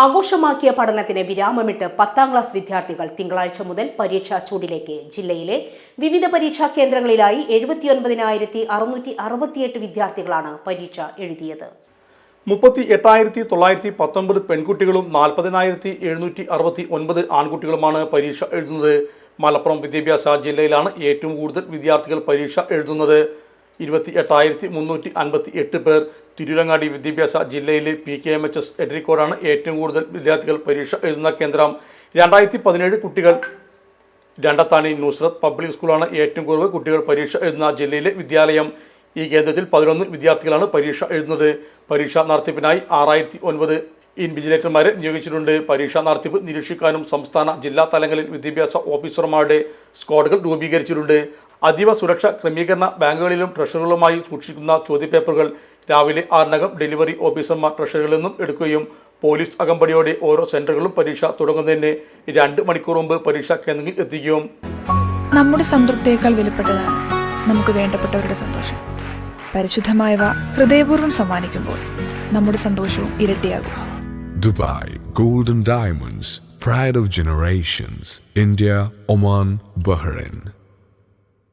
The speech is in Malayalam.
ആഘോഷമാക്കിയ പഠനത്തിന് വിരാമമിട്ട് പത്താം ക്ലാസ് വിദ്യാർത്ഥികൾ തിങ്കളാഴ്ച മുതൽ പരീക്ഷാ ചൂടിലേക്ക് ജില്ലയിലെ വിവിധ പരീക്ഷാ കേന്ദ്രങ്ങളിലായി എഴുപത്തിയൊൻപതിനായിരത്തി അറുന്നൂറ്റി അറുപത്തിയെട്ട് വിദ്യാർത്ഥികളാണ് പരീക്ഷ എഴുതിയത്. മുപ്പത്തി എട്ടായിരത്തി തൊള്ളായിരത്തി പത്തൊൻപത് പെൺകുട്ടികളും നാൽപ്പതിനായിരത്തി എഴുന്നൂറ്റി അറുപത്തി ഒൻപത് ആൺകുട്ടികളുമാണ് പരീക്ഷ എഴുതുന്നത്. മലപ്പുറം വിദ്യാഭ്യാസ ജില്ലയിലാണ് ഏറ്റവും കൂടുതൽ വിദ്യാർത്ഥികൾ പരീക്ഷ എഴുതുന്നത്. ഇരുപത്തി എട്ടായിരത്തി മുന്നൂറ്റി അൻപത്തി എട്ട് പേർ തിരുരങ്ങാടി വിദ്യാഭ്യാസ ജില്ലയിലെ P K M H S എഡ്രിക്കോടാണ് ഏറ്റവും കൂടുതൽ വിദ്യാർത്ഥികൾ പരീക്ഷ എഴുതുന്ന കേന്ദ്രം. രണ്ടായിരത്തി പതിനേഴ് കുട്ടികൾ രണ്ടത്താണി നുസ്രത്ത് പബ്ലിക് സ്കൂളാണ് ഏറ്റവും കൂടുതൽ കുട്ടികൾ പരീക്ഷ എഴുതുന്ന ജില്ലയിലെ വിദ്യാലയം. ഈ കേന്ദ്രത്തിൽ പതിനൊന്ന് വിദ്യാർത്ഥികളാണ് പരീക്ഷ എഴുതുന്നത്. പരീക്ഷ നടത്തിപ്പിനായി ആറായിരത്തി ഒൻപത് ഇൻവിജിലേറ്റർമാരെ നിയോഗിച്ചിട്ടുണ്ട്. പരീക്ഷാ നടത്തിപ്പ് നിരീക്ഷിക്കാനും സംസ്ഥാന ജില്ലാ തലങ്ങളിൽ വിദ്യാഭ്യാസ ഓഫീസർമാരുടെ സ്ക്വാഡുകൾ രൂപീകരിച്ചിട്ടുണ്ട്. അതീവ സുരക്ഷ ക്രമീകരണ ബാങ്കുകളിലും ട്രഷറികളുമായി സൂക്ഷിക്കുന്ന ചോദ്യപേപ്പറുകൾ രാവിലെ ആറിനകം ഡെലിവറി ഓഫീസർമാർ ട്രഷറികളിൽ നിന്നും എടുക്കുകയും പോലീസ് അകമ്പടിയോടെ ഓരോ സെന്ററുകളും പരീക്ഷ തുടങ്ങുന്നതിന് രണ്ട് മണിക്കൂർ മുമ്പ് പരീക്ഷാ കേന്ദ്രങ്ങളിൽ എത്തിക്കും നമ്മുടെ സംതൃപ്തിയേക്കാൾ വിലപ്പെട്ടതാണ് നമുക്ക് വേണ്ടപ്പെട്ടവരുടെ സന്തോഷം പരിശുദ്ധമായവ ഹൃദയപൂർവം സമ്മാനിക്കുമ്പോൾ നമ്മുടെ സന്തോഷവും ഇരട്ടിയാകും Dubai golden diamonds pride of generations. India, Oman, Bahrain.